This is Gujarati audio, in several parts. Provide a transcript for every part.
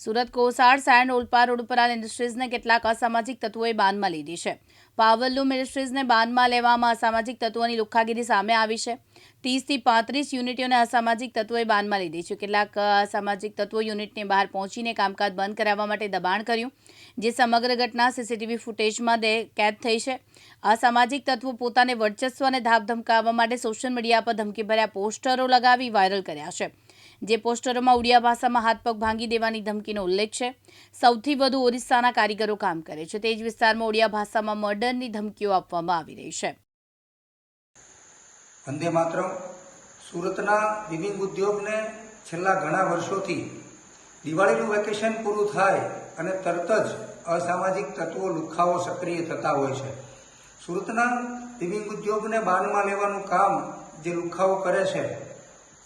સુરત કોસાડ સેન્ડ ઓલપા રોડ ઉપર આવેલ ઇન્ડસ્ટ્રીઝને કેટલાક અસામાજિક તત્વોએ બાનમાં લીધી છે. પાવરલૂમ ઇન્ડસ્ટ્રીઝને બાનમાં લેવામાં અસામાજિક તત્વોની લુખ્ખાગીરી સામે આવી છે. ત્રીસથી પાંત્રીસ યુનિટોને અસામાજિક તત્વોએ બાનમાં લીધી છે. કેટલાક અસામાજિક તત્વો યુનિટની બહાર પહોંચીને કામકાજ બંધ કરાવવા માટે દબાણ કર્યું, જે સમગ્ર ઘટના સીસીટીવી ફૂટેજમાં કેદ થઈ છે. અસામાજિક તત્વો પોતાને વર્ચસ્વ અને ધાક ધમકાવવા માટે સોશિયલ મીડિયા પર ધમકીભર્યા પોસ્ટરો લગાવી વાયરલ કર્યા છે. જે પોસ્ટરોમાં ઉડિયા ભાષામાં હાથ પગ ભાંગી દેવાની ધમકીનો ઉલ્લેખ છે. સૌથી વધુ ઓરિસ્સાના કારીગરો કામ કરે છે. તે જ વિસ્તારમાં ઉડિયા ભાષામાં મર્ડરની ધમકીઓ આપવામાં આવી રહી છે. વંદે માતરમ. સુરતના બિબિંગ ઉદ્યોગને છેલ્લા ઘણા વર્ષોથી દિવાળીનું વેકેશન પૂરું થાય અને તરત જ અસામાજિક તત્વો લુખ્ખાઓ સક્રિય થતા હોય છે. સુરતના બિબિંગ ઉદ્યોગને બાનમાં લેવાનું કામ જે લુખાવો કરે છે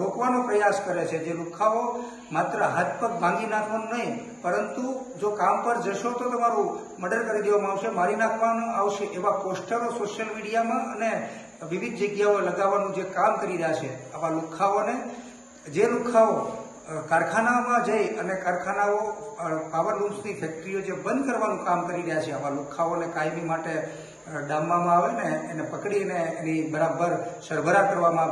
રોકવાનો પ્રયાસ કરે છે. જે લુખ્ખાઓ માત્ર હાથ પગ ભાંગી નાખવાનું નહીં, પરંતુ જો કામ પર જશો તો તમારું મર્ડર કરી દેવામાં આવશે, મારી નાખવાનું આવશે એવા પોસ્ટરો સોશિયલ મીડિયામાં અને વિવિધ જગ્યાઓ લગાવવાનું જે કામ કરી રહ્યા છે, આવા લુખ્ખાઓને જે લુખાઓ કારખાનામાં જઈ અને કારખાનાઓ પાવર લૂમ્સની ફેક્ટરીઓ જે બંધ કરવાનું કામ કરી રહ્યા છે, આવા લુખાઓને કાયમી માટે ડામવામાં આવે ને એને પકડીને એની બરાબર સરભરા કરવામાં આવે.